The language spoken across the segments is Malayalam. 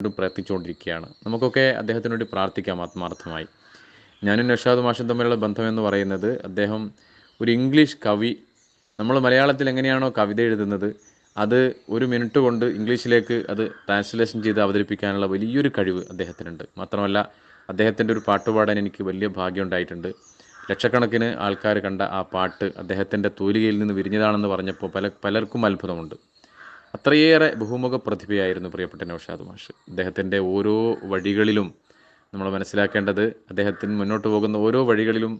വീണ്ടും പ്രയത്നിച്ചുകൊണ്ടിരിക്കുകയാണ് നമുക്കൊക്കെ അദ്ദേഹത്തിന് വേണ്ടി പ്രാർത്ഥിക്കാം ആത്മാർത്ഥമായി. ഞാനും നഷാദ് മാഷൻ തമ്മിലുള്ള ബന്ധം എന്ന് പറയുന്നത് അദ്ദേഹം ഒരു ഇംഗ്ലീഷ് കവി. നമ്മൾ മലയാളത്തിൽ എങ്ങനെയാണോ കവിത എഴുതുന്നത് അത് ഒരു മിനിറ്റ് കൊണ്ട് ഇംഗ്ലീഷിലേക്ക് അത് ട്രാൻസ്ലേഷൻ ചെയ്ത് അവതരിപ്പിക്കാനുള്ള വലിയൊരു കഴിവ് അദ്ദേഹത്തിനുണ്ട്. മാത്രമല്ല അദ്ദേഹത്തിന്റെ ഒരു പാട്ട് പാടാൻ എനിക്ക് വലിയ ഭാഗ്യം ഉണ്ടായിട്ടുണ്ട്. ലക്ഷക്കണക്കിന് ആൾക്കാർ കണ്ട ആ പാട്ട് അദ്ദേഹത്തിന്റെ തൂലികയിൽ നിന്ന് വിരിഞ്ഞതാണെന്ന് പറഞ്ഞപ്പോൾ പല പലർക്കും അത്ഭുതമുണ്ട്. അത്രയേറെ ബഹുമുഖ പ്രതിഭയായിരുന്നു പ്രിയപ്പെട്ട നൗഷാദ് മാഷ്. അദ്ദേഹത്തിന്റെ ഓരോ വഴികളിലും നമ്മൾ മനസ്സിലാക്കേണ്ടത് അദ്ദേഹത്തിന് മുന്നോട്ട് പോകുന്ന ഓരോ വഴികളിലും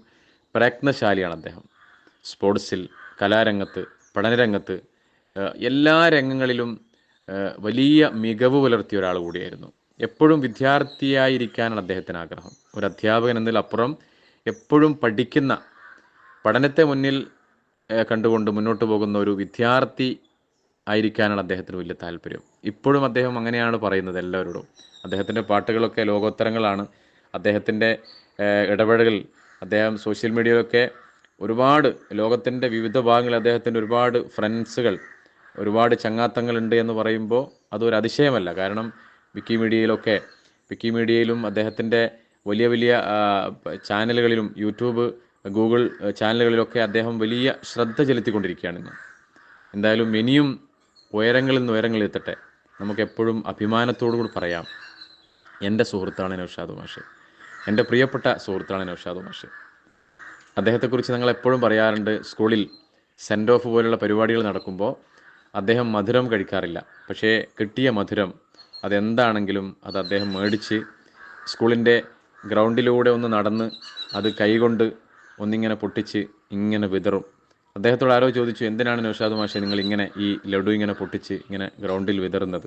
പ്രയത്നശാലിയാണ് അദ്ദേഹം. സ്പോർട്സിൽ കലാരംഗത്ത് പഠനരംഗത്ത് എല്ലാ രംഗങ്ങളിലും വലിയ മികവ് പുലർത്തിയ ഒരാൾ കൂടിയായിരുന്നു. എപ്പോഴും വിദ്യാർത്ഥിയായിരിക്കാനാണ് അദ്ദേഹത്തിന് ആഗ്രഹം. ഒരു അധ്യാപകൻ എന്നതിലപ്പുറം എപ്പോഴും പഠിക്കുന്ന പഠനത്തെ മുന്നിൽ കണ്ടുകൊണ്ട് മുന്നോട്ട് പോകുന്ന ഒരു വിദ്യാർത്ഥി ആയിരിക്കാനാണ് അദ്ദേഹത്തിന് വലിയ താല്പര്യം. ഇപ്പോഴും അദ്ദേഹം അങ്ങനെയാണ് പറയുന്നത് എല്ലാവരോടും. അദ്ദേഹത്തിന്റെ പാട്ടുകളൊക്കെ ലോകോത്തരങ്ങളാണ്. അദ്ദേഹത്തിന്റെ ഇടപെടൽ അദ്ദേഹം സോഷ്യൽ മീഡിയയിലൊക്കെ ഒരുപാട് ലോകത്തിന്റെ വിവിധ ഭാഗങ്ങളിൽ അദ്ദേഹത്തിന്റെ ഒരുപാട് ഫ്രണ്ട്സുകൾ ഒരുപാട് ചങ്ങാത്തങ്ങളുണ്ട് എന്ന് പറയുമ്പോൾ അതൊരു അതിശയമല്ല. കാരണം വിക്കിമീഡിയയിലൊക്കെ വിക്കിമീഡിയയിലും അദ്ദേഹത്തിന്റെ വലിയ വലിയ ചാനലുകളിലും യൂട്യൂബ് ഗൂഗിൾ ചാനലുകളിലൊക്കെ അദ്ദേഹം വലിയ ശ്രദ്ധ ചെലുത്തിക്കൊണ്ടിരിക്കുകയാണ് ഇന്ന്. എന്തായാലും ഇനിയും ഉയരങ്ങളിൽ നിന്ന് ഉയരങ്ങളിൽ എത്തട്ടെ. നമുക്കെപ്പോഴും അഭിമാനത്തോടു കൂടി പറയാം എന്റെ സുഹൃത്താണ് നൗഷാദ് മാഷ് എന്റെ പ്രിയപ്പെട്ട സുഹൃത്താണ് നൗഷാദ് മാഷ് അദ്ദേഹത്തെക്കുറിച്ച് ഞങ്ങൾ എപ്പോഴും പറയാറുണ്ട് സ്കൂളിൽ സെൻഡ് ഓഫ് പോലുള്ള പരിപാടികൾ നടക്കുമ്പോൾ അദ്ദേഹം മധുരം കഴിക്കാറില്ല. പക്ഷേ കിട്ടിയ മധുരം അതെന്താണെങ്കിലും അത് അദ്ദേഹം മേടിച്ച് സ്കൂളിന്റെ ഗ്രൗണ്ടിലൂടെ ഒന്ന് നടന്ന് അത് കൈകൊണ്ട് ഒന്നിങ്ങനെ പൊട്ടിച്ച് ഇങ്ങനെ വിതറും. അദ്ദേഹത്തോട് ആരോ ചോദിച്ചു എന്തിനാണ് നൗഷാദ് മാഷെ നിങ്ങൾ ഇങ്ങനെ ഈ ലഡു ഇങ്ങനെ പൊട്ടിച്ച് ഇങ്ങനെ ഗ്രൗണ്ടിൽ വിതറുന്നത്?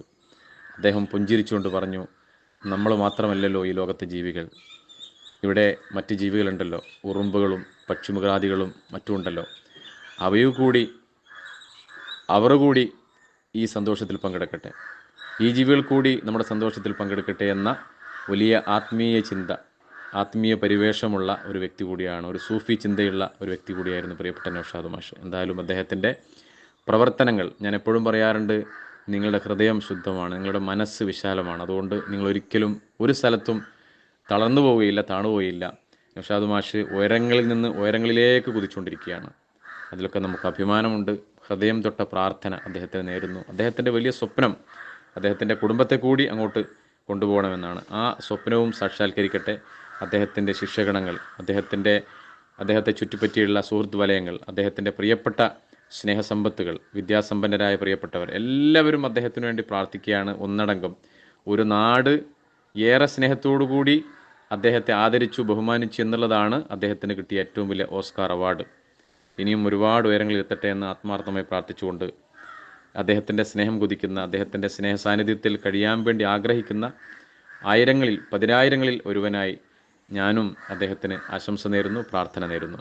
അദ്ദേഹം പുഞ്ചിരിച്ചുകൊണ്ട് പറഞ്ഞു നമ്മൾ മാത്രമല്ലല്ലോ ഈ ലോകത്തെ ജീവികൾ. ഇവിടെ മറ്റ് ജീവികളുണ്ടല്ലോ. ഉറുമ്പുകളും പക്ഷിമൃഗാദികളും മറ്റും ഉണ്ടല്ലോ അവയു കൂടി അവർ കൂടി ഈ സന്തോഷത്തിൽ പങ്കെടുക്കട്ടെ. ഈ ജീവികൾ കൂടി നമ്മുടെ സന്തോഷത്തിൽ പങ്കെടുക്കട്ടെ എന്ന വലിയ ആത്മീയ ചിന്ത ആത്മീയ പരിവേഷമുള്ള ഒരു വ്യക്തി കൂടിയാണ് ഒരു സൂഫി ചിന്തയുള്ള ഒരു വ്യക്തി കൂടിയായിരുന്നു പ്രിയപ്പെട്ട നൗഷാദ് മാഷ്. എന്തായാലും അദ്ദേഹത്തിന്റെ പ്രവർത്തനങ്ങൾ ഞാൻ എപ്പോഴും പറയാറുണ്ട് നിങ്ങളുടെ ഹൃദയം ശുദ്ധമാണ് നിങ്ങളുടെ മനസ്സ് വിശാലമാണ്. അതുകൊണ്ട് നിങ്ങൾ ഒരിക്കലും ഒരു സ്ഥലത്തും തളർന്നു പോവുകയില്ല താണുപോയില്ല നൗഷാദ് മാഷ് ഉയരങ്ങളിൽ നിന്ന് ഉയരങ്ങളിലേക്ക് കുതിച്ചുകൊണ്ടിരിക്കുകയാണ്. അതിലൊക്കെ നമുക്ക് അഭിമാനമുണ്ട് ഹൃദയം തൊട്ട പ്രാർത്ഥന അദ്ദേഹത്തിന് നേരുന്നു. അദ്ദേഹത്തിന്റെ വലിയ സ്വപ്നം അദ്ദേഹത്തിന്റെ കുടുംബത്തെ കൂടി അങ്ങോട്ട് കൊണ്ടുപോകണമെന്നാണ്. ആ സ്വപ്നവും സാക്ഷാത്കരിക്കട്ടെ. അദ്ദേഹത്തിന്റെ ശിഷ്യഗണങ്ങൾ അദ്ദേഹത്തിന്റെ അദ്ദേഹത്തെ ചുറ്റിപ്പറ്റിയുള്ള സുഹൃത്ത് വലയങ്ങൾ അദ്ദേഹത്തിന്റെ പ്രിയപ്പെട്ട സ്നേഹസമ്പത്തുകൾ വിദ്യാസമ്പന്നരായ പ്രിയപ്പെട്ടവർ എല്ലാവരും അദ്ദേഹത്തിന് വേണ്ടി പ്രാർത്ഥിക്കുകയാണ് ഒന്നടങ്കം. ഒരു നാട് ഏറെ കൂടി അദ്ദേഹത്തെ ആദരിച്ചു ബഹുമാനിച്ചു എന്നുള്ളതാണ് അദ്ദേഹത്തിന് കിട്ടിയ ഏറ്റവും വലിയ ഓസ്കാർ അവാർഡ്. ഇനിയും ഒരുപാട് ഉയരങ്ങളിൽ എത്തട്ടെ എന്ന് ആത്മാർത്ഥമായി പ്രാർത്ഥിച്ചുകൊണ്ട് അദ്ദേഹത്തിന്റെ സ്നേഹം കൊതിക്കുന്ന അദ്ദേഹത്തിന്റെ സ്നേഹ സാന്നിധ്യത്തിൽ കഴിയാൻ വേണ്ടി ആഗ്രഹിക്കുന്ന ആയിരങ്ങളിൽ പതിനായിരങ്ങളിൽ ഒരുവനായി ഞാനും അദ്ദേഹത്തിന് ആശംസ നേരുന്നു പ്രാർത്ഥന നേരുന്നു.